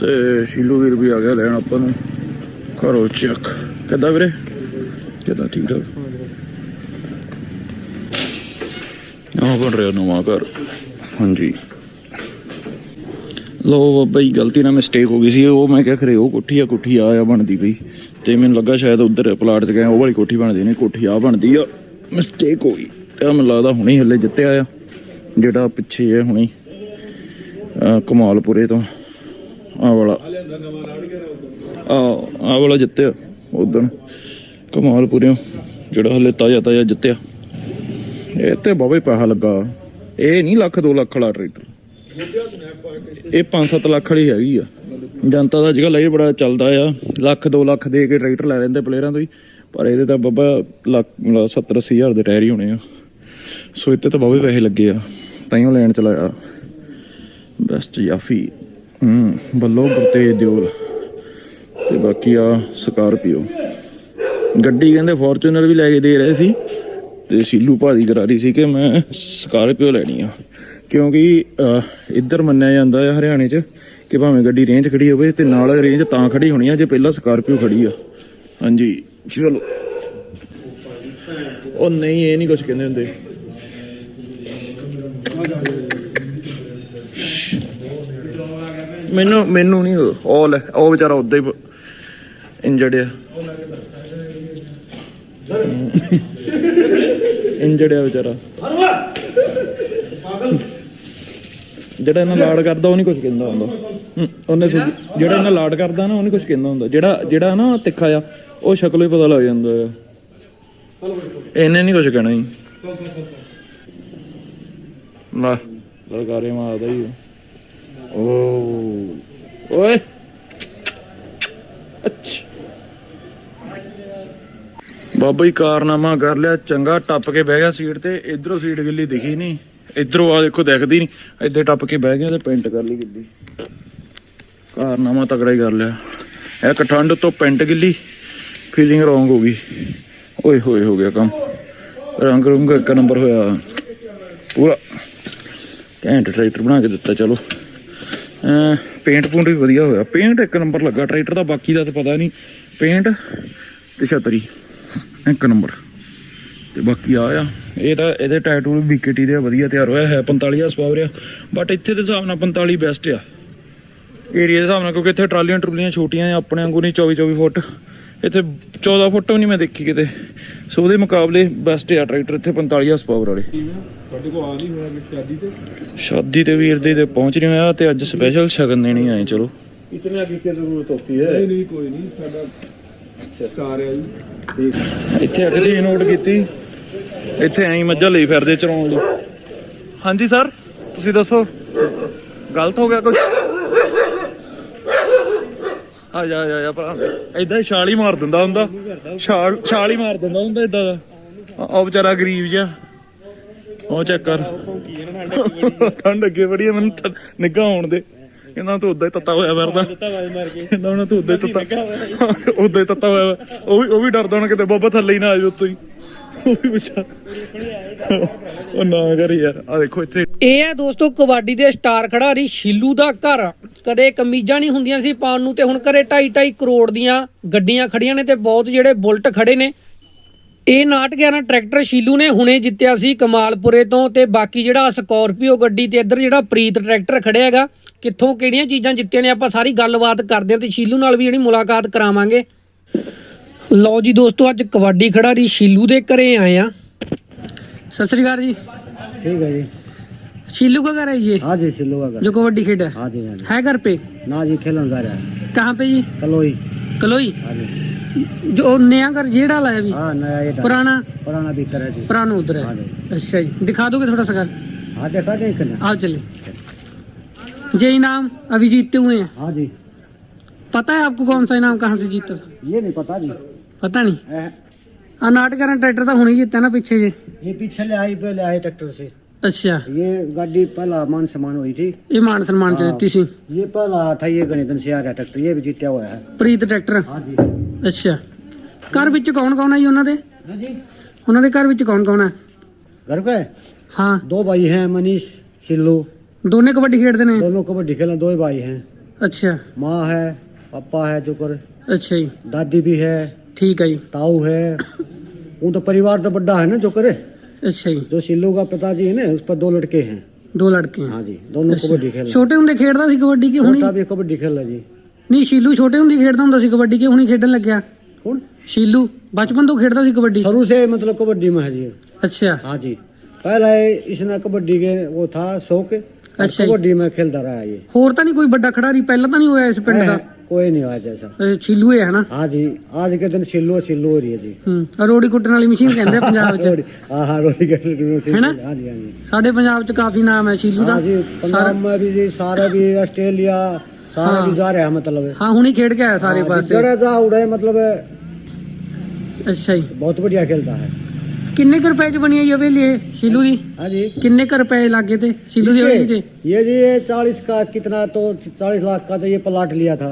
ਤੇ ਸ਼ੀਲੂ ਵੀਰ ਵੀ ਆ ਗਿਆ ਲੈਣ ਆਪਾਂ ਨੂੰ। ਘਰੋਂ ਚੱਕ। ਕਿੱਦਾਂ ਵੀਰੇ? ਕਿੱਦਾਂ ਠੀਕ ਠਾਕ? ਆਹ ਬਣ ਰਿਹਾ ਨਵਾਂ ਘਰ। ਹਾਂਜੀ। ਲੋ ਬਾਬਾ ਗਲਤੀ ਨਾਲ ਮਿਸਟੇਕ ਹੋ ਗਈ ਸੀ। ਉਹ ਮੈਂ ਕਿਹਾ, ਖਰੇ ਉਹ ਕੋਠੀ ਆ ਕੋਠੀ ਆ ਆ ਬਣਦੀ ਪਈ। ਤੇ ਮੈਨੂੰ ਲੱਗਾ ਸ਼ਾਇਦ ਉਧਰ ਪਲਾਟ 'ਚ ਗਏ, ਉਹ ਵਾਲੀ ਕੋਠੀ ਬਣਦੀ ਨਹੀਂ, ਕੋਠੀ ਆ ਬਣਦੀ ਆ। ਮਿਸਟੇਕ ਹੋ ਗਈ। ਤੇ ਮੈਨੂੰ ਲੱਗਦਾ ਹੁਣੇ ਹੀ ਹੱਲੇ ਜਿੱਤਿਆ ਆ। ਜਿਹੜਾ ਪਿੱਛੇ ਹੈ ਹੁਣੇ। ਕਮਾਲਪੁਰੇ ਤੋਂ। ਆ ਵਾਲਾ ਆ ਆ ਵਾਲਾ ਜਿੱਤਿਆ ਉਦਣ ਕਮਾਲਪੁਰਿਓਂ ਜਿਹੜਾ ਹਲੇ ਤਾਜ਼ਾ ਤਾਜ਼ਾ ਜਿੱਤਿਆ ਇਹ ਤੇ ਬਾਬਾ ਹੀ ਪੈਸਾ ਲੱਗਾ ਇਹ ਨਹੀਂ ਲੱਖ 2 ਲੱਖ ਵਾਲਾ ਟਰੈਕਟਰ ਇਹ 5-7 ਲੱਖ ਵਾਲੀ ਹੈਗੀ ਆ ਜਨਤਾ ਦਾ ਅੱਜਕੱਲ ਇਹ ਬੜਾ ਚੱਲਦਾ ਆ ਲੱਖ 2 ਲੱਖ ਦੇ ਕੇ ਟਰੈਕਟਰ ਲੈ ਲੈਂਦੇ ਪਲੇਅਰਾਂ ਤੋਂ ਹੀ ਪਰ ਇਹਦੇ ਤਾਂ ਬਾਬਾ ਲੱਖ 70 80 ਹਜ਼ਾਰ ਦੇ ਟਾਇਰ ਹੀ ਹੋਣੇ ਆ ਸੋ ਇੱਥੇ ਤਾਂ ਬਾਬੇ ਪੈਸੇ ਲੱਗੇ ਆ ਤਾਈਓ ਲੈਣ ਚਲਾਇਆ ਬੈਸਟ ਯਾਫੀ ਹੂੰ, ਬੱਲੋ ਗੁਰਤੇਜ ਦਿਓਲ। ਤੇ ਬਾਕੀ ਆ ਸਕਾਰਪੀਓ ਗੱਡੀ ਕਹਿੰਦੇ ਫੋਰਚੂਨਰ ਵੀ ਲੈ ਕੇ ਦੇ ਰਹੇ ਸੀ, ਤੇ ਸੀਲੂ ਭਾਜੀ ਕਰਾ ਰਹੀ ਸੀ ਕਿ ਮੈਂ ਸਕਾਰਪੀਓ ਲੈਣੀ ਆ। ਕਿਉਂਕਿ ਇੱਧਰ ਮੰਨਿਆ ਜਾਂਦਾ ਆ ਹਰਿਆਣੇ 'ਚ ਕਿ ਭਾਵੇਂ ਗੱਡੀ ਰੇਂਜ ਖੜੀ ਹੋਵੇ ਤੇ ਨਾਲ ਰੇਂਜ ਤਾਂ ਖੜੀ ਹੋਣੀ ਆ, ਜੇ ਪਹਿਲਾਂ ਸਕਾਰਪੀਓ ਖੜੀ ਆ। ਹਾਂਜੀ, ਚਲੋ। ਉਹ ਨਹੀਂ, ਇਹ ਨਹੀਂ ਕੁਝ ਕਹਿੰਦੇ ਹੁੰਦੇ। ਮੈਨੂੰ ਮੈਨੂੰ ਨਹੀਂ ਉਹ ਉਹ ਵਿਚਾਰਾ ਉਦਾਂ ਹੀ ਇੰਜਰਡ ਆ। ਇੰਜਰਡ ਆ ਵਿਚਾਰਾ। ਜਿਹੜਾ ਇਹਨਾਂ ਲਾਡ ਕਰਦਾ, ਉਹ ਨਹੀਂ ਕੁਝ ਕਹਿੰਦਾ ਹੁੰਦਾ। ਉਹਨੇ ਜਿਹੜਾ ਇਹਨਾਂ ਲਾਡ ਕਰਦਾ ਨਾ, ਉਹ ਨਹੀਂ ਕੁਝ ਕਹਿੰਦਾ ਹੁੰਦਾ। ਜਿਹੜਾ ਜਿਹੜਾ ਨਾ ਤਿੱਖਾ ਆ, ਉਹ ਸ਼ਕਲੋਂ ਹੀ ਪਤਾ ਲੱਗ ਜਾਂਦਾ ਆ। ਇਹਨੇ ਨਹੀਂ ਕੁਝ ਕਹਿਣਾ ਜੀ। ਨਾ ਲਲਕਾਰੇ ਮਾਰਦਾ ਹੀ ਉਹ। ਓ ਓਏ ਅੱਛ ਬਾਬਾ ਜੀ, ਕਾਰਨਾਮਾ ਕਰ ਲਿਆ, ਚੰਗਾ, ਟੱਪ ਕੇ ਬਹਿ ਗਿਆ ਸੀਟ ਤੇ, ਇਧਰੋਂ ਸੀਟ ਗਿੱਲੀ ਦਿਖੀ ਨਹੀਂ, ਇਧਰੋਂ ਆ ਦੇਖੋ ਦਿਖਦੀ ਨਹੀਂ ਇੱਥੇ ਟੱਪ ਕੇ ਬਹਿ ਗਿਆ ਤੇ ਪੈਂਟ ਕਰ ਲਈ ਗਿੱਲੀ। ਕਾਰਨਾਮਾ ਤਗੜਾ ਹੀ ਕਰ ਲਿਆ। ਇੱਕ ਠੰਡ ਤੋਂ ਪੈਂਟ ਗਿੱਲੀ ਫੀਲਿੰਗ ਰੋਂਗ ਹੋ ਗਈ। ਓਏ ਹੋਏ, ਹੋ ਗਿਆ ਕੰਮ। ਰੰਗ ਰੁੰਗ ਇੱਕ ਨੰਬਰ ਹੋਇਆ। ਪੂਰਾ ਘੈਂਟ ਟਰੈਕਟਰ ਬਣਾ ਕੇ ਦਿੱਤਾ, ਚਲੋ। ਪੇਂਟ ਪੂੰਟ ਵੀ ਵਧੀਆ ਹੋਇਆ। ਪੇਂਟ ਇੱਕ ਨੰਬਰ ਲੱਗਾ, ਟਰੈਕਟਰ ਦਾ, ਬਾਕੀ ਦਾ ਤਾਂ ਪਤਾ ਨਹੀਂ। ਪੇਂਟ ਤੇ ਛਤਰੀ, ਇੱਕ ਨੰਬਰ। ਤੇ ਬਾਕੀ ਆ ਆ। ਇਹ ਤਾਂ ਇਹਦੇ ਟੈਟੂ ਵੀ ਬੀਕੇਟੀ ਦੇ ਵਧੀਆ ਤਿਆਰ ਹੋਇਆ, ਹੈ 45 ਹਜ਼ਾਰ ਪਾਵਰ ਆ ਬਟ ਇੱਥੇ ਦੇ ਹਿਸਾਬ ਨਾਲ 45 ਬੈਸਟ ਆ। ਏਰੀਆ ਦੇ ਹਿਸਾਬ ਨਾਲ, ਕਿਉਂਕਿ ਇੱਥੇ ਟਰਾਲੀਆਂ ਟਰੂਲੀਆਂ ਛੋਟੀਆਂ ਆ, ਆਪਣੇ ਵਾਂਗੂ ਨਹੀਂ 24 24 ਫੁੱਟ। ਇੱਥੇ 14 ਫੁੱਟ ਵੀ ਨਹੀਂ ਮੈਂ ਦੇਖੀ ਕਿਤੇ। ਸੋ ਉਹਦੇ ਮੁਕਾਬਲੇ ਬੈਸਟ ਆ ਟਰੈਕਟਰ ਇੱਥੇ 45 ਹਸ ਪਾਵਰ ਵਾਲੇ। ਤੁਹਾਡੇ ਕੋ ਆ ਨਹੀਂ ਹੋਇਆ ਵੀਰ ਦੇ ਤੇ ਪਹੁੰਚ ਨਹੀਂ ਹੋਇਆ ਤੇ ਅੱਜ ਸਪੈਸ਼ਲ ਸ਼ਗਨ ਦੇਣੀ ਆਏ ਚਲੋ। ਇਤਨਾ ਕੀ ਜ਼ਰੂਰਤ ਹੁੰਦੀ ਹੈ? ਨਹੀਂ ਕੋਈ ਨਹੀਂ ਸਾਡਾ ਸਟਾਰ ਹੈ ਜੀ। ਇੱਥੇ ਅੱਗੇ ਨੋਟ ਕੀਤੀ। ਇੱਥੇ ਐਂ ਮੱਝਾਂ ਲਈ ਫਿਰਦੇ ਚਰਾਉਣ ਲਈ। ਹਾਂਜੀ ਸਰ ਤੁਸੀਂ ਦੱਸੋ। ਗਲਤ ਹੋ ਗਿਆ ਕੁਝ ਆ ਜਾ ਆ ਜਾ, ਆ ਭਰਾ। ਐਦਾਂ ਹੀ ਛਾਲ ਹੀ ਮਾਰ ਦਿੰਦਾ ਹੁੰਦਾ। ਛਾਲ ਛਾਲ ਹੀ ਮਾਰ ਦਿੰਦਾ ਹੁੰਦਾ ਇਦਾਂ ਦਾ। ਉਹ ਵਿਚਾਰਾ ਗਰੀਬ ਜਿਹਾ। ਉਹ ਚੱਕਰ। ਠੰਡ ਅੱਗੇ ਬੜੀ ਮੈਨੂੰ ਠ- ਨਿੱਘਾ ਹੋਣ ਦੇ। ਕਹਿੰਦਾ ਤੂੰ ਉਦਾਂ ਹੀ ਤੱਤਾ ਹੋਇਆ ਫਿਰਦਾ। ਕਹਿੰਦਾ ਹੁਣ ਤੂੰ ਉਦਾਂ ਹੀ ਤੱਤਾ ਉਦਾਂ ਹੀ ਤੱਤਾ ਹੋਇਆ ਵਾ। ਉਹ ਵੀ ਉਹ ਵੀ ਡਰਦਾ ਹੁਣ ਕਿਤੇ ਬਾਬਾ ਥੱਲੇ ਹੀ ਨਾ ਆ ਜਾਵੇ ਉੱਤੋਂ ਹੀ। ਉਹ ਵੀ ਵਿਚਾਰ ਉਹ ਨਾ ਕਰ ਯਾਰ ਆ ਦੇਖੋ ਇੱਥੇ। ਇਹ ਹੈ ਦੋਸਤੋ, ਕਬੱਡੀ ਦੇ ਸਟਾਰ ਖਿਡਾਰੀ ਸ਼ੀਲੂ ਦਾ ਘਰ। ਕਦੇ ਕਮੀਜ਼ਾਂ ਨਹੀਂ ਹੁੰਦੀਆਂ ਸੀ ਪਾਉਣ ਨੂੰ ਤੇ ਹੁਣ ਘਰੇ 2.5 2.5 ਕਰੋੜ ਦੀਆਂ ਗੱਡੀਆਂ ਖੜੀਆਂ ਨੇ ਤੇ ਬਹੁਤ ਜਿਹੜੇ ਬੁਲਟ ਖੜੇ ਨੇ। ਇਹ 911 ਟਰੈਕਟਰ ਸ਼ੀਲੂ ਨੇ ਹੁਣੇ ਜਿੱਤਿਆ ਸੀ ਕਮਾਲਪੁਰੇ ਤੋਂ ਤੇ ਬਾਕੀ ਜਿਹੜਾ ਸਕੋਰਪੀਓ ਗੱਡੀ ਤੇ ਇੱਧਰ ਜਿਹੜਾ ਪ੍ਰੀਤ ਟਰੈਕਟਰ ਖੜਿਆ ਹੈਗਾ, ਕਿੱਥੋਂ ਕਿਹੜੀਆਂ ਚੀਜ਼ਾਂ ਜਿੱਤੀਆਂ ਨੇ ਆਪਾਂ ਸਾਰੀ ਗੱਲਬਾਤ ਕਰਦੇ ਹਾਂ ਤੇ ਸ਼ੀਲੂ ਨਾਲ ਵੀ ਜਿਹੜੀ ਮੁਲਾਕਾਤ ਕਰਾਵਾਂਗੇ। ਲਓ ਜੀ ਦੋਸਤੋ ਅੱਜ ਕਬੱਡੀ ਖਿਡਾਰੀ ਸ਼ੀਲੂ ਦੇ ਘਰੇ ਆਏ ਆ ਸਤਿ ਸ੍ਰੀ ਅਕਾਲ ਜੀ ठीक है जी शीलू का घर है ये हाँ जी सिल्लू का घर जो कबड्डी खेल है हाँ जी हाँ जी है घर पे ना जी खेलन जा रहा है कहाँ पे जी कलोई कलोई हाँ जी जो नया घर ये डाला है अभी हाँ नया ये डाला। पुराना पुराना भीतर है जी पुराना उधर हाँ है जी अच्छा जी दिखा दोगे थोड़ा सा घर हाँ देखा देख ना आओ चलिए ये इनाम अभी जीतते हुए हैं हाँ जी पता है आपको कौन सा इनाम कहाँ से जीता था ये नहीं पता जी पता नहीं ए, आ नाटक ट्रैक्टर तो हुने जीता ना पीछे जी ये पीछे ले आई पहले आए ट्रैक्टर से अच्छा ये गाड़ी पहला मान सम्मान हुई थी ये मान सम्मान से हाँ। जीती सी ये पहला था ये गणितन से आ रहा ट्रैक्टर ये भी जीता हुआ है ਪ੍ਰੀਤ ਟਰੈਕਟਰ हाँ जी ਅੱਛਾ ਘਰ ਵਿੱਚ ਕੌਣ ਕੌਣ ਹੈ ਜੀ ਉਹਨਾਂ ਦੇ हाँ जी ਉਹਨਾਂ ਦੇ ਘਰ ਵਿੱਚ ਕੌਣ ਕੌਣ ਹੈ घर पे ਹਾਂ दो भाई हैं मनीष सिल्लू ਦੋਨੇ ਕਬੱਡੀ ਖੇਡਦੇ ਨੇ दोनों कबड्डी खेलने दो ही भाई हैं ਅੱਛਾ माँ है पापा है जो कर ਅੱਛਾ ਜੀ दादी भी है ਠੀਕ ਹੈ ਜੀ ताऊ है वो तो परिवार तो बड़ा है ना जो करे ਅੱਛਾ ਜੀ जो सिल्लू का पिताजी है ना उस पर दो लड़के हैं ਦੋ ਲੜਕੇ ਆ हाँ जी दोनों कबड्डी खेल रहे हैं। ਛੋਟੇ ਹੁੰਦੇ ਖੇਡਦਾ ਸੀ ਕਬੱਡੀ ਕਿ ਹੁਣੀ छोटा भी कबड्डी खेल रहा है जी ਨਹੀਂ ਸ਼ੀਲੂ ਛੋਟੇ ਹੁੰਦੇ ਖੇਡਦਾ ਹੁੰਦਾ ਸੀ ਕਬੱਡੀ ਕਿ ਹੁਣੀ ਖੇਡਣ ਲੱਗਿਆ कौन ਸ਼ੀਲੂ ਬਚਪਨ ਤੋਂ ਖੇਡਦਾ ਸੀ ਕਬੱਡੀ शुरू से मतलब कबड्डी में है जी ਅੱਛਾ हाँ जी पहले इसने कबड्डी के वो था शौक और अच्छा जी। कबड्डी में खेलता रहा है ये ਹੋਰ ਤਾਂ ਨਹੀਂ ਕੋਈ ਵੱਡਾ ਖਿਡਾਰੀ ਪਹਿਲਾਂ ਤਾਂ ਨਹੀਂ ਹੋਇਆ ਇਸ ਪਿੰਡ ਦਾ है, कोई नहीं हुआ जैसा ਇਹ ਸ਼ੀਲੂ ਹੈ ਹਨਾ हाँ जी आज के दिन सिल्लू सिल्लू हो रही है जी ਹੂੰ ਰੋੜੀ ਕੁੱਟਣ ਵਾਲੀ ਮਸ਼ੀਨ ਕਹਿੰਦੇ ਆ ਪੰਜਾਬ 'ਚ हाँ हाँ रोटी के है ना? हाँ जी हाँ जी ਸਾਡੇ ਪੰਜਾਬ 'ਚ ਕਾਫੀ ਨਾਮ ਹੈ ਸ਼ੀਲੂ ਦਾ हाँ जी पंजाब में भी जी सारे भी ऑस्ट्रेलिया सारे हाँ। भी जा रहे हैं मतलब ਹਾਂ ਹੁਣੀ ਖੇਡ ਕੇ ਆਇਆ ਸਾਰੇ हाँ, ਪਾਸੇ जिधर जा उड़े मतलब ਅੱਛਾ ਜੀ बहुत बढ़िया खेलता है ਕਿੰਨੇ ਕੁ ਰੁਪਏ 'ਚ ਬਣੀ ਹੈ ਇਹ ਹਵੇਲੀ ਇਹ ਸ਼ੀਲੂ ਦੀ हाँ जी ਕਿੰਨੇ ਕੁ ਰੁਪਏ ਲੱਗੇ ਤੇ ਸ਼ੀਲੂ ਦੀ ਹਵੇਲੀ 'ਚ ये जी ये चालीस का कितना तो चालीस लाख का तो ये प्लाट लिया था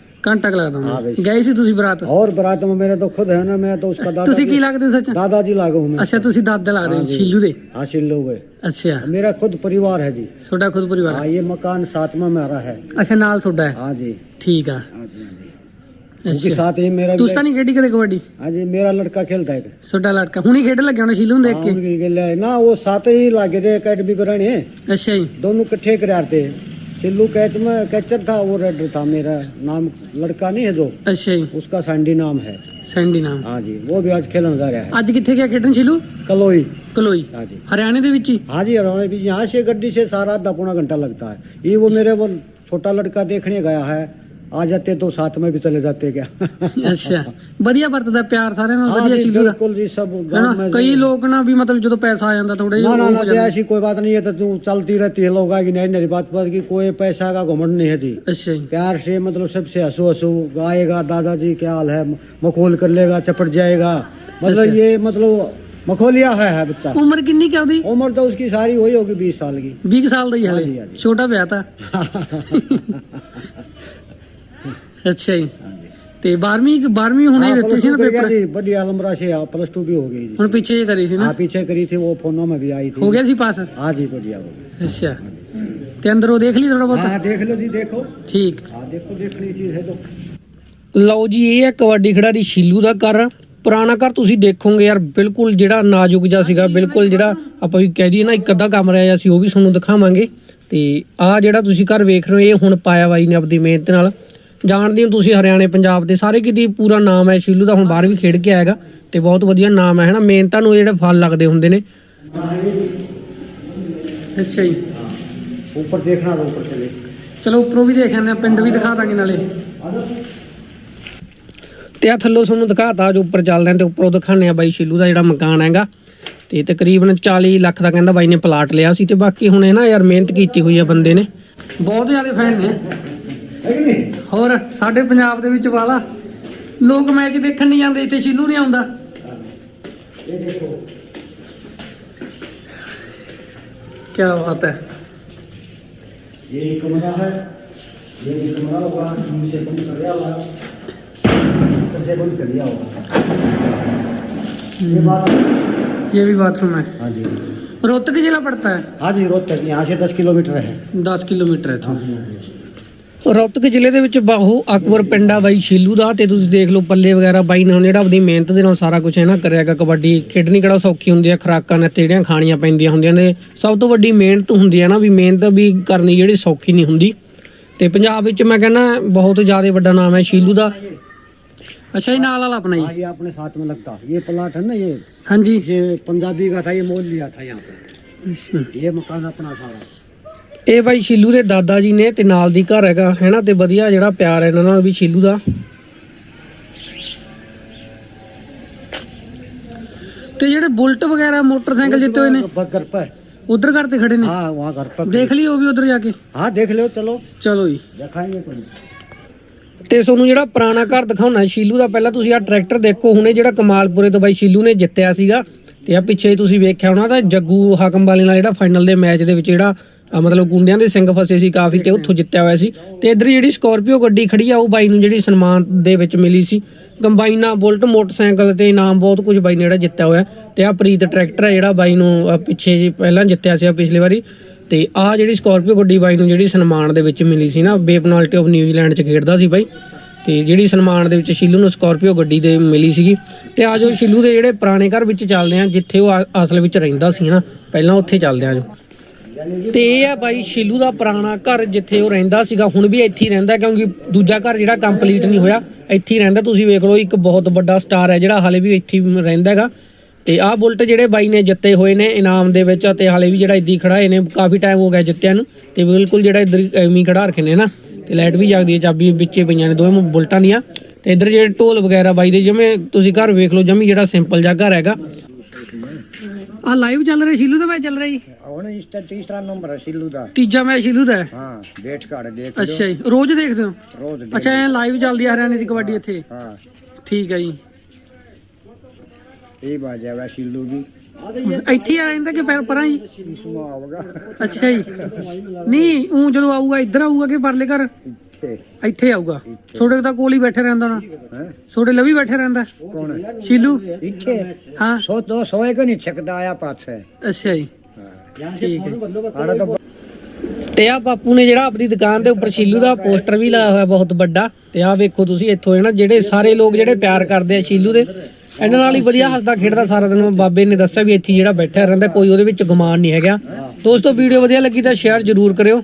ਘੰਟਾ ਕੁ ਲੱਗਦਾ ਹਾਂ ਹੁੰਦਾ ਬਈ। ਗਏ ਸੀ ਤੁਸੀਂ ਬਰਾਤ और बारात में मेरे तो खुद है ना मैं तो उसका दादा ਤੁਸੀਂ ਕੀ ਲੱਗਦੇ ਹੋ ਸੱਚ दादाजी लागू हूँ मैं ਅੱਛਾ ਤੁਸੀਂ ਦਾਦਾ ਲੱਗਦੇ ਹੋ ਹਾਂ ਜੀ। ਸ਼ੀਲੂ ਦੇ हासिल लोग है ਅੱਛਾ मेरा खुद परिवार है जी ਤੁਹਾਡਾ ਖੁਦ ਪਰਿਵਾਰ हाँ ये मकान साथ में मेरा है ਅੱਛਾ ਨਾਲ ਤੁਹਾਡਾ ਹੈ हाँ जी ਠੀਕ ਆ हाँ जी हाँ जी उसके ਅੱਛਾ साथ ही मेरा भी ਤੁਸੀਂ ਤਾਂ ਨਹੀਂ ਖੇਡੀ ਕਦੇ ਕਬੱਡੀ हाँ जी मेरा लड़का खेलता है ਤੁਹਾਡਾ ਲੜਕਾ ਹੁਣੀ ਖੇਡਣ ਲੱਗਿਆ ਹੋਣਾ ਸ਼ੀਲੂ ਨੂੰ ਦੇਖ हाँ, ਕੇ उनकी गले है ना वो साथ ही लागे थे अकेडमी कराने ਅੱਛਾ ਜੀ दोनों इकट्ठे कराते सिल्लू कैच में कैचर था वो रेडर था मेरा नाम लड़का नहीं है जो ਅੱਛਾ ਜੀ उसका सैंडी नाम है ਸੈਂਡੀ ਨਾਮ हाँ जी वो भी आज खेलने जा रहा है ਅੱਜ ਕਿੱਥੇ ਗਿਆ ਖੇਡਣ ਸ਼ੀਲੂ कलोई ਕਲੋਈ हाँ जी ਹਰਿਆਣੇ ਦੇ ਵਿੱਚ ਹੀ हाँ जी हमारे भी यहाँ से गड्डी से सारा आधा पौना घंटा लगता है ये वो मेरे वो छोटा लड़का देखने गया है आ जाते तो साथ में भी चले जाते क्या ਅੱਛਾ ਵਧੀਆ ਵਰਤਦਾ ਪਿਆਰ ਸਾਰਿਆਂ ਨਾਲ हाँ ਵਧੀਆ जी, ਸ਼ੀਲੂ ਦਾ बिल्कुल जी सब ਹੈ गाँव ਨਾ में ਕਈ ਲੋਕ ਨਾ ਵੀ ਮਤਲਬ ਜਦੋਂ ਪੈਸਾ ਆ ਜਾਂਦਾ ਥੋੜੇ ना ना ना ਜਿਹਾ जी, ऐसी कोई बात नहीं है तो तू चलती रहती है लोग आगे नहीं मेरी बात पर कि कोई पैसा का घमंड नहीं है जी ਅੱਛਾ ਜੀ प्यार से मतलब सबसे हंसू हंसू गाएगा दादाजी क्या हाल है मखोल कर लेगा चपट जाएगा मतलब अच्छा। ये मतलब मखोलिया है, है बच्चा ਉਮਰ ਕਿੰਨੀ ਕਿ ਉਹਦੀ उम्र तो उसकी सारी वही होगी बीस साल की 20 ਕੁ ਸਾਲ ਦਾ ਹੀ ਹਾਂ ਜੀ, ਹਲੇ ਹਾਂ ਜੀ। ਛੋਟਾ ਵਿਆਹ ਤਾਂ ਅੱਛਾ ਜੀ। ਤੇ 12ਵੀਂ 12ਵੀਂ ਹੁਣੇ ਦਿੱਤੇ ਸੀ ਨਾ ਪੇਪਰ? ਜੀ ਵੱਡੀ ਆਲਮਰਾ ਸੇ ਆ ਪਲੱਸ 2 ਵੀ ਹੋ ਗਈ ਜੀ। ਹੁਣ ਪਿੱਛੇ ਹੀ ਕਰੀ ਸੀ ਨਾ? ਆ ਪਿੱਛੇ ਕਰੀ ਸੀ ਉਹ ਫੋਨੋਂ ਮੈਂ ਵੀ ਆਈ ਥੀ ਹੋ ਗਿਆ ਸੀ ਪਾਸ? ਹਾਂ ਜੀ ਵਧੀਆ ਹੋ ਅੱਛਾ। ਤੇ ਅੰਦਰ ਉਹ ਦੇਖ ਲਈ ਥੋੜਾ ਬਹੁਤ? ਹਾਂ ਦੇਖ ਲਓ ਜੀ ਦੇਖੋ। ਠੀਕ। ਹਾਂ ਦੇਖੋ ਦੇਖਣੀ ਚੀਜ਼ ਹੈ ਤੋਂ। ਲਓ ਜੀ ਇਹ ਹੈ ਕਬੱਡੀ ਖਿਡਾਰੀ ਸ਼ੀਲੂ ਦਾ ਘਰ। ਪੁਰਾਣਾ ਘਰ ਤੁਸੀਂ ਦੇਖੋਗੇ ਯਾਰ ਬਿਲਕੁਲ ਜਿਹੜਾ ਨਾਜ਼ੁਕ ਜਿਹਾ ਸੀਗਾ ਬਿਲਕੁਲ ਜਿਹੜਾ ਆਪਾਂ ਵੀ ਕਹਿ ਦਈਏ ਨਾ ਇੱਕ ਅੱਧਾ ਕਮਰਾ ਜਿਹਾ ਸੀ ਉਹ ਵੀ ਤੁਹਾਨੂੰ ਦਿਖਾਵਾਂਗੇ। ਤੇ ਆ ਜਿਹੜਾ ਤੁਸੀਂ ਘਰ ਵੇਖ ਰਹੇ ਹੋ ਇਹ ਹੁਣ ਪਾਇਆ ਬਾਈ ਨੇ ਆਪਣੀ ਮਿਹਨਤ ਨਾਲ। ਜਾਣਦੇ ਹੋ ਤੁਸੀਂ ਹਰਿਆਣੇ ਪੰਜਾਬ ਦੇ ਸਾਰੇ ਕਿਤੇ ਪੂਰਾ ਨਾਮ ਹੈ ਸ਼ੀਲੂ ਦਾ ਹੁਣ ਬਾਹਰ ਵੀ ਖੇਡ ਕੇ ਆਏਗਾ ਤੇ ਬਹੁਤ ਵਧੀਆ ਨਾਮ ਹੈ ਹਨਾ ਮਿਹਨਤਾਂ ਨੂੰ ਜਿਹੜੇ ਫਲ ਲੱਗਦੇ ਹੁੰਦੇ ਨੇ। ਅੱਛਾ ਜੀ। ਉੱਪਰ ਦੇਖਣਾ ਤਾਂ ਉੱਪਰ ਚਲੇ। ਚਲੋ ਉੱਪਰੋਂ ਵੀ ਦੇਖ ਆਂਦੇ ਆ ਪਿੰਡ ਵੀ ਦਿਖਾ ਦਾਂਗੇ ਨਾਲੇ। ਤੇ ਆ ਥੱਲੋਂ ਤੁਹਾਨੂੰ ਦਿਖਾਤਾ ਜੋ ਉੱਪਰ ਚੱਲਦੇ ਤੇ ਉੱਪਰੋਂ ਦਿਖਾਣੇ ਆ ਬਾਈ ਸ਼ੀਲੂ ਦਾ ਜਿਹੜਾ ਮਕਾਨ ਹੈਗਾ। ਤੇ ਤਕਰੀਬਨ 40 ਲੱਖ ਦਾ ਕਹਿੰਦਾ ਬਾਈ ਨੇ ਪਲਾਟ ਲਿਆ ਸੀ ਤੇ ਬਾਕੀ ਹੁਣ ਇਹ ਨਾ ਯਾਰ ਮਿਹਨਤ ਕੀਤੀ ਹੋਈ ਆ ਬੰਦੇ ਨੇ। ਬਹੁਤ ਜ਼ਿਆਦਾ ਫੈਨ ਨੇ। है कि नहीं ਹੋਰ ਸਾਡੇ ਪੰਜਾਬ ਦੇ ਵਿੱਚ ਵਾਲਾ ਲੋਕ ਮੈਚ ਦੇਖਣ ਨਹੀਂ ਜਾਂਦੇ ਇੱਥੇ ਸ਼ਿੱਲੂ ਨਹੀਂ ਆਉਂਦਾ ये देखो ਕੀ ਬਾਤ ਹੈ ये एक कमरा है ये भी कमरा होगा इनसे बंद कर दिया होगा इधर से बंद कर दिया होगा ये बात ये भी बाथरूम है हाँ जी रोहतक जिला पड़ता है हाँ जी रोहतक यहाँ से दस किलोमीटर है 10 ਕਿਲੋਮੀਟਰ ਹੈ ਇੱਥੋਂ हाँ जी हाँ जी ਰੌਤਕ ਜ਼ਿਲ੍ਹੇ ਦੇ ਵਿੱਚ ਬਾਹੂ ਅਕਬਰ ਪਿੰਡਾ ਬਾਈ ਸ਼ੀਲੂ ਦਾ ਤੇ ਤੁਸੀਂ ਦੇਖ ਲਓ ਪੱਲੇ ਵਗੈਰਾ ਬਾਈ ਨੇ ਹੁਣ ਜਿਹੜਾ ਆਪਣੀ ਮਿਹਨਤ ਦੇ ਨਾਲ ਸਾਰਾ ਕੁਝ ਹੈ ਨਾ ਕਰਿਆਗਾ ਕਬੱਡੀ ਖੇਡਣੀ ਕਿਹੜਾ ਸੌਖੀ ਹੁੰਦੀ ਆ ਖਰਾਕਾਂ ਨੇ ਤੇ ਜਿਹੜੀਆਂ ਖਾਣੀਆਂ ਪੈਂਦੀਆਂ ਹੁੰਦੀਆਂ ਨੇ ਸਭ ਤੋਂ ਵੱਡੀ ਮਿਹਨਤ ਹੁੰਦੀ ਹੈ ਨਾ ਵੀ ਮਿਹਨਤ ਵੀ ਕਰਨੀ ਜਿਹੜੀ ਸੌਖੀ ਨਹੀਂ ਹੁੰਦੀ ਤੇ ਪੰਜਾਬ ਵਿੱਚ ਮੈਂ ਕਹਿੰਦਾ ਬਹੁਤ ਜ਼ਿਆਦਾ ਵੱਡਾ ਨਾਮ ਹੈ ਸ਼ੀਲੂ ਦਾ ਅੱਛਾ ਜੀ ਨਾਲ ਵਾਲਾ ਆਪਣਾ हाँ ਜੀ ये अपने साथ में लगता ये प्लाट है ना ये ਹਾਂਜੀ ये पंजाबी का था ये मोल लिया था यहाँ पे ये मकान अपना सारा ਇਹ ਬਾਈ ਸ਼ੀਲੂ ਦੇ ਦਾਦਾ ਜੀ ਨੇ ਤੇ ਨਾਲ ਦੀ ਘਰ ਹੈਗਾ ਹੈਨਾ ਤੇ ਵਧੀਆ ਜਿਹੜਾ ਪਿਆਰ ਹੈ ਇਹਨਾਂ ਨਾਲ ਵੀ ਸ਼ੀਲੂ ਦਾ ਤੇ ਜਿਹੜੇ ਬੁਲਟ ਵਗੈਰਾ ਮੋਟਰਸਾਈਕਲ ਜਿੱਤੇ ਹੋਏ ਨੇ बस घर पर ਉਧਰ ਘਰ ਤੇ ਖੜੇ ਨੇ हाँ वहाँ घर पर ਦੇਖ ਲਈ ਉਹ ਵੀ ਉਧਰ ਜਾ ਕੇ हाँ देख लो चलो ਚਲੋ ਜੀ दिखाएंगे कुछ ਤੇ ਤੁਹਾਨੂੰ ਜਿਹੜਾ ਪੁਰਾਣਾ ਘਰ ਦਿਖਾਉਣਾ ਸ਼ੀਲੂ ਦਾ ਪਹਿਲਾਂ ਤੁਸੀਂ ਆ ਟਰੈਕਟਰ ਦੇਖੋ ਹੁਣੇ ਜਿਹੜਾ ਕਮਾਲਪੁਰੇ ਤੋਂ ਬਾਈ ਸ਼ੀਲੂ ਨੇ ਜਿੱਤਿਆ ਸੀਗਾ ਤੇ ਆ ਪਿੱਛੇ ਤੁਸੀਂ ਵੇਖਿਆ ਹੋਣਾ ਤਾਂ ਜੱਗੂ ਹਾਕਮ ਵਾਲੇ ਨਾਲ ਜਿਹੜਾ ਫਾਈਨਲ ਦੇ ਮੈਚ ਦੇ ਵਿੱਚ ਜਿਹੜਾ ਆ ਮਤਲਬ ਗੁੰਡਿਆਂ ਦੇ ਸਿੰਘ ਫਸੇ ਸੀ ਕਾਫੀ ਤੇ ਉੱਥੋਂ ਜਿੱਤਿਆ ਹੋਇਆ ਸੀ। ਤੇ ਇਧਰ ਜਿਹੜੀ ਸਕੋਰਪੀਓ ਗੱਡੀ ਖੜੀ ਆ, ਉਹ ਬਾਈ ਨੂੰ ਜਿਹੜੀ ਸਨਮਾਨ ਦੇ ਵਿੱਚ ਮਿਲੀ ਸੀ। ਕੰਬਾਈਨਾਂ, ਬੁਲਟ, ਮੋਟਰਸਾਈਕਲ ਤੇ ਇਨਾਮ, ਬਹੁਤ ਕੁਝ ਬਾਈ ਨੇ ਜਿਹੜਾ ਜਿੱਤਿਆ ਹੋਇਆ। ਤੇ ਆ ਪ੍ਰੀਤ ਟਰੈਕਟਰ ਹੈ ਜਿਹੜਾ ਬਾਈ ਨੂੰ ਪਿੱਛੇ ਜੀ ਪਹਿਲਾਂ ਜਿੱਤਿਆ ਸੀ ਪਿਛਲੇ ਵਾਰੀ। ਤੇ ਆ ਜਿਹੜੀ ਸਕੋਰਪੀਓ ਗੱਡੀ ਬਾਈ ਨੂੰ ਜਿਹੜੀ ਸਨਮਾਨ ਦੇ ਵਿੱਚ ਮਿਲੀ ਸੀ ਨਾ, ਬੇਪਨਾਲਟੀ ਪੈਨਲਟੀ ਆਫ ਨਿਊਜ਼ੀਲੈਂਡ ਚ ਖੇਡਦਾ ਸੀ ਬਾਈ। ਤੇ ਜਿਹੜੀ ਸਨਮਾਨ ਦੇ ਵਿੱਚ ਸ਼ਿੱਲੂ ਨੂੰ ਸਕੋਰਪੀਓ ਗੱਡੀ ਦੇ ਮਿਲੀ ਸੀਗੀ। ਤੇ ਆਜੋ ਸ਼ਿੱਲੂ ਦੇ ਜਿਹੜੇ ਪੁਰਾਣੇ ਘਰ ਵਿੱਚ ਚੱਲਦੇ ਆ, ਜਿੱਥੇ ਉਹ ਆ- ਅਸਲ ਵਿੱਚ ਰਹਿੰਦਾ ਸੀ ਨਾ, ਪਹਿਲਾਂ ਉੱਥੇ ਚੱਲਦੇ ਆ ਜੋ। ਤੇ ਇਹ ਆ ਬਾਈ ਸ਼ਿਲੂ ਦਾ ਪੁਰਾਣਾ ਘਰ ਜਿੱਥੇ ਉਹ ਰਹਿੰਦਾ ਸੀਗਾ, ਹੁਣ ਵੀ ਇੱਥੇ ਹੀ ਰਹਿੰਦਾ ਕਿਉਂਕਿ ਦੂਜਾ ਘਰ ਜਿਹੜਾ ਕੰਪਲੀਟ ਨਹੀਂ ਹੋਇਆ, ਇੱਥੇ ਹੀ ਰਹਿੰਦਾ। ਤੁਸੀਂ ਵੇਖ ਲਓ, ਇੱਕ ਬਹੁਤ ਵੱਡਾ ਸਟਾਰ ਹੈ ਜਿਹੜਾ ਹਾਲੇ ਵੀ ਇੱਥੇ ਰਹਿੰਦਾ ਹੈਗਾ। ਤੇ ਆਹ ਬੁਲਟ ਜਿਹੜੇ ਬਾਈ ਨੇ ਜਿੱਤੇ ਹੋਏ ਨੇ ਇਨਾਮ ਦੇ ਵਿੱਚ, ਤੇ ਹਾਲੇ ਵੀ ਜਿਹੜਾ ਇੱਦੀ ਖੜਾ ਨੇ ਕਾਫੀ ਟਾਈਮ ਹੋ ਗਿਆ ਜਿੱਤਿਆਂ ਨੂੰ। ਤੇ ਬਿਲਕੁਲ ਜਿਹੜਾ ਇੱਧਰ ਐਵੇਂ ਖੜਾ ਰੱਖੇ ਨੇ ਨਾ, ਤੇ ਲਾਈਟ ਵੀ ਜਗਦੀ ਹੈ, ਚਾਬੀ ਵਿੱਚੇ ਪਈਆਂ ਨੇ ਦੋਵੇਂ ਬੁਲਟਾਂ ਦੀਆਂ। ਤੇ ਇੱਧਰ ਜਿਹੜੇ ਢੋਲ ਵਗੈਰਾ ਬਾਈ ਦੇ, ਜਿਵੇਂ ਤੁਸੀਂ ਘਰ ਵੇਖ ਲਓ, ਜਮੀ ਜਿਹੜਾ ਸਿੰਪਲ ਜਿਹਾ ਘਰ ਹੈਗਾ। ਆ ਲਾਈਵ ਚੱਲ ਰਿਹਾ, ਸ਼ੀਲੂ ਦਾ ਮੈਚ ਚੱਲ ਰਿਹਾ ਜੀ। ਹੁਣ ਇਸ ਤੇ ਤੀਸਰਾ ਨੰਬਰ ਹੈ ਸਿੱਲੂ ਦਾ। ਤੀਜਾ ਮੈਚ ਸ਼ੀਲੂ ਦਾ ਹੈ? ਹਾਂ ਵੇਟ ਘੜ ਦੇਖ ਅੱਛਾ ਜੀ ਰੋਜ਼ ਦੇਖਦੇ ਹੋ? ਰੋਜ਼ ਅੱਛਾ ਇਹ ਲਾਈਵ ਚੱਲਦੀ ਆ ਹਰਿਆਣੇ ਦੀ ਕਬੱਡੀ ਇੱਥੇ? ਹਾਂ ਠੀਕ ਹੈ ਜੀ। ਇਹ ਬਾਜਾ ਵਾ ਸਿੱਲੂ ਦੀ। ਇੱਥੇ ਹੀ ਆ ਰਹਿੰਦਾ ਕਿ ਪੈਰ ਪਰਾਂ ਜੀ ਇਸਮਾ ਆਵਗਾ ਅੱਛਾ ਜੀ। ਨਹੀਂ ਉਹ ਜਦੋਂ ਆਊਗਾ ਇੱਧਰ ਆਊਗਾ ਕਿ ਪਰਲੇ ਘਰ? ਇੱਥੇ। ਇੱਥੇ ਆਊਗਾ। ਛੋਟੇ ਤਾਂ ਕੋਲ ਹੀ ਬੈਠੇ ਰਹਿੰਦਾ ਨਾ ਹੈ? ਛੋਟੇ ਲਵੀ ਬੈਠੇ ਰਹਿੰਦਾ। ਕੌਣ ਸ਼ੀਲੂ? ਇੱਥੇ। ਹਾਂ। ਸੋ ਦੋ ਸੋਏ ਕੋ ਨਹੀਂ ਛਕਦਾ ਆਇਆ ਪਾਛੇ ਅੱਛਾ ਜੀ। ਠੀਕ ਹੈ। ਤੇ ਆ ਬਾਪੂ ਨੇ ਜਿਹੜਾ ਆਪਣੀ ਦੁਕਾਨ ਦੇ ਉੱਪਰ ਸ਼ੀਲੂ ਦਾ ਪੋਸਟਰ ਵੀ ਲਾਇਆ ਹੋਇਆ ਬਹੁਤ ਵੱਡਾ। ਤੇ ਆ ਵੇਖੋ ਤੁਸੀਂ ਇੱਥੋਂ ਹੈ ਨਾ ਜਿਹੜੇ ਸਾਰੇ ਲੋਕ ਜਿਹੜੇ ਪਿਆਰ ਕਰਦੇ ਆ ਸ਼ੀਲੂ ਦੇ ਇਹਨਾਂ ਨਾਲ ਹੀ ਵਧੀਆ ਹੱਸਦਾ ਖੇਡਦਾ ਸਾਰਾ ਦਿਨ। ਬਾਬੇ ਨੇ ਦੱਸਿਆ ਵੀ ਇੱਥੇ ਜਿਹੜਾ ਬੈਠਾ ਰਹਿੰਦਾ ਕੋਈ ਉਹਦੇ ਵਿੱਚ ਗੁਮਾਨ ਨਹੀਂ ਹੈਗਾ। ਦੋਸਤੋ ਵੀਡੀਓ ਵਧੀਆ ਲੱਗੀ ਤਾਂ ਸ਼ੇਅਰ ਜ਼ਰੂਰ ਕਰਿਓ।